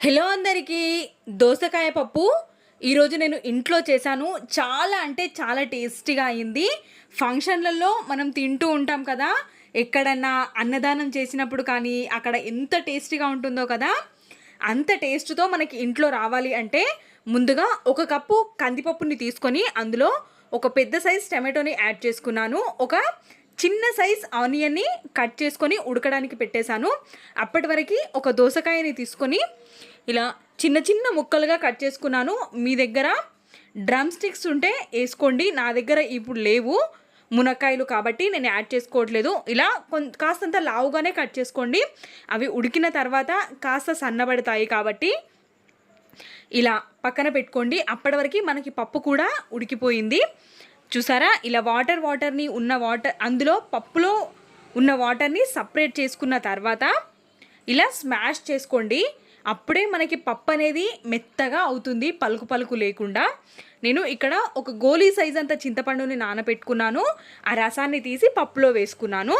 Hello అందరికీ దోసకాయ పప్పు. ఈరోజు నేను ఇంట్లో చేశాను. చాలా అంటే చాలా టేస్టీగా అయింది. ఫంక్షన్లలో మనం తింటూ ఉంటాం కదా. ఎక్కడన్నా అన్నదానం చేసినప్పుడు కానీ అక్కడ ఎంత టేస్టీగా ఉంటుందో కదా. అంత టేస్ట్తో మనకి ఇంట్లో రావాలి అంటే ముందుగా ఒక కప్పు కందిపప్పుని తీసుకొని అందులో ఒక పెద్ద సైజ్ టమాటోని యాడ్ చేసుకున్నాను. ఒక చిన్న సైజ్ ఆనియన్ని కట్ చేసుకొని ఉడకడానికి పెట్టేశాను. అప్పటి వరకు ఒక దోసకాయని తీసుకొని ఇలా చిన్న చిన్న ముక్కలుగా కట్ చేసుకున్నాను. మీ దగ్గర డ్రమ్ స్టిక్స్ ఉంటే వేసుకోండి. నా దగ్గర ఇప్పుడు లేవు మునక్కాయలు కాబట్టి నేను యాడ్ చేసుకోవట్లేదు. ఇలా కొం కాస్తంత లావుగానే కట్ చేసుకోండి. అవి ఉడికిన తర్వాత కాస్త సన్నబడతాయి కాబట్టి ఇలా పక్కన పెట్టుకోండి. అప్పటి వరకు మనకి పప్పు కూడా ఉడికిపోయింది. చూసారా? ఇలా వాటర్ వాటర్ని ఉన్న వాటర్ అందులో పప్పులో ఉన్న వాటర్ని సపరేట్ చేసుకున్న తర్వాత ఇలా స్మాష్ చేసుకోండి. అప్పుడే మనకి పప్పు అనేది మెత్తగా అవుతుంది పలుకు పలుకు లేకుండా. నేను ఇక్కడ ఒక గోలీ సైజ్ అంత చింతపండుని నానబెట్టుకున్నాను ఆ రసాన్ని తీసి పప్పులో వేసుకున్నాను.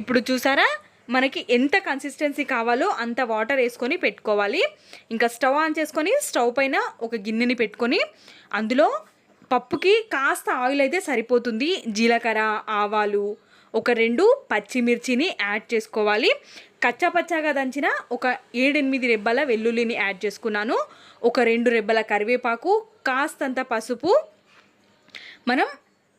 ఇప్పుడు చూసారా? మనకి ఎంత కన్సిస్టెన్సీ కావాలో అంత వాటర్ వేసుకొని పెట్టుకోవాలి. ఇంకా స్టవ్ ఆన్ చేసుకొని స్టవ్ పైన ఒక గిన్నెని పెట్టుకొని అందులో పప్పుకి కాస్త ఆయిల్ అయితే సరిపోతుంది. జీలకర్ర ఆవాలు ఒక రెండు పచ్చిమిర్చిని యాడ్ చేసుకోవాలి. కచ్చాపచ్చాగా దంచిన ఒక ఏడెనిమిది రెబ్బల వెల్లుల్లిని యాడ్ చేసుకున్నాను. ఒక రెండు రెబ్బల కరివేపాకు కాస్తంత పసుపు. మనం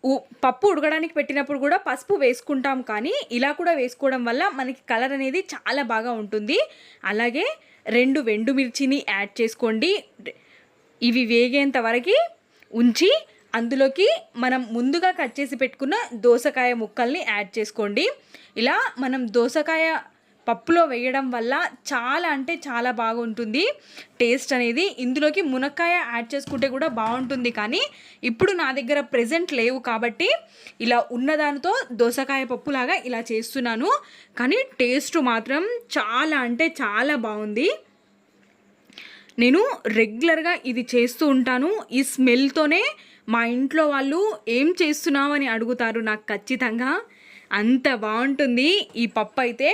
ఉ- పప్పు ఉడకడానికి పెట్టినప్పుడు కూడా పసుపు వేసుకుంటాం కానీ ఇలా కూడా వేసుకోవడం వల్ల మనకి కలర్ అనేది చాలా బాగా ఉంటుంది. అలాగే రెండు వెండు మిర్చిని యాడ్ చేసుకోండి. ఇవి వేగేంత వరకు ఉంచి అందులోకి మనం ముందుగా కట్ చేసి పెట్టుకున్న దోసకాయ ముక్కల్ని యాడ్ చేసుకోండి. ఇలా మనం దోసకాయ పప్పులో వేయడం వల్ల చాలా అంటే చాలా బాగుంటుంది. టేస్ట్ అనేది ఇందులోకి మునక్కాయ యాడ్ చేసుకుంటే కూడా బాగుంటుంది కానీ ఇప్పుడు నా దగ్గర ప్రెజెంట్ లేవు కాబట్టి ఇలా ఉన్నదానితో దోసకాయ పప్పులాగా ఇలా చేస్తున్నాను. కానీ టేస్ట్ మాత్రం చాలా అంటే చాలా బాగుంది. నేను రెగ్యులర్గా ఇది చేస్తూ ఉంటాను. ఈ స్మెల్తోనే మా ఇంట్లో వాళ్ళు ఏం చేస్తున్నావు అని అడుగుతారు నాకు ఖచ్చితంగా. అంత బాగుంటుంది ఈ పప్పు అయితే.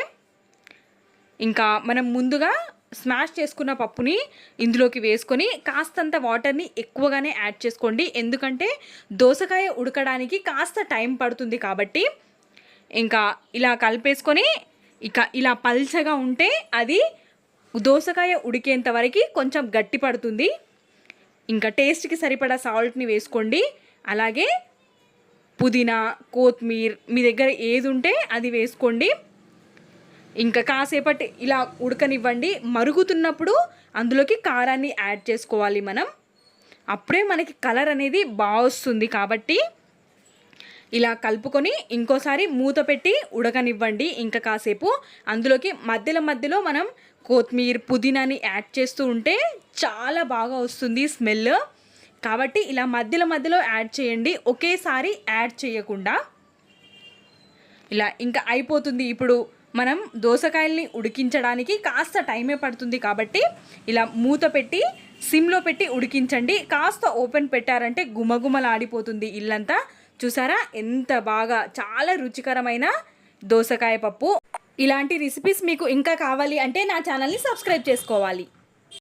ఇంకా మనం ముందుగా స్మాష్ చేసుకున్న పప్పుని ఇందులోకి వేసుకొని కాస్తంత వాటర్ని ఎక్కువగానే యాడ్ చేసుకోండి. ఎందుకంటే దోసకాయ ఉడకడానికి కాస్త టైం పడుతుంది కాబట్టి. ఇంకా ఇలా కలిపేసుకొని ఇక ఇలా పల్చగా ఉంటే అది దోసకాయ ఉడికేంత వరకు కొంచెం గట్టి పడుతుంది. ఇంకా టేస్ట్కి సరిపడా సాల్ట్ని వేసుకోండి. అలాగే పుదీనా కొత్తిమీర్ మీ దగ్గర ఏది ఉంటే అది వేసుకోండి. ఇంకా కాసేపటి ఇలా ఉడకనివ్వండి. మరుగుతున్నప్పుడు అందులోకి కారాన్ని యాడ్ చేసుకోవాలి మనం. అప్పుడే మనకి కలర్ అనేది బాగా వస్తుంది కాబట్టి ఇలా కలుపుకొని ఇంకోసారి మూత పెట్టి ఉడకనివ్వండి ఇంకా కాసేపు. అందులోకి మధ్యలో మధ్యలో మనం కొత్తిమీర పుదీనాని యాడ్ చేస్తూ ఉంటే చాలా బాగా వస్తుంది స్మెల్. కాబట్టి ఇలా మధ్యలో మధ్యలో యాడ్ చేయండి. ఒకేసారి యాడ్ చేయకుండా. ఇలా ఇంకా అయిపోతుంది. ఇప్పుడు మనం దోసకాయల్ని ఉడికించడానికి కాస్త టైమే పడుతుంది కాబట్టి ఇలా మూత పెట్టి సిమ్లో పెట్టి ఉడికించండి. కాస్త ఓపెన్ పెట్టారంటే గుమగుమలాడిపోతుంది ఇల్లంతా. చూసారా? ఎంత బాగా చాలా రుచికరమైన దోసకాయ పప్పు. ఇలాంటి రెసిపీస్ మీకు ఇంకా కావాలి అంటే నా ఛానల్ని సబ్స్క్రైబ్ చేసుకోవాలి.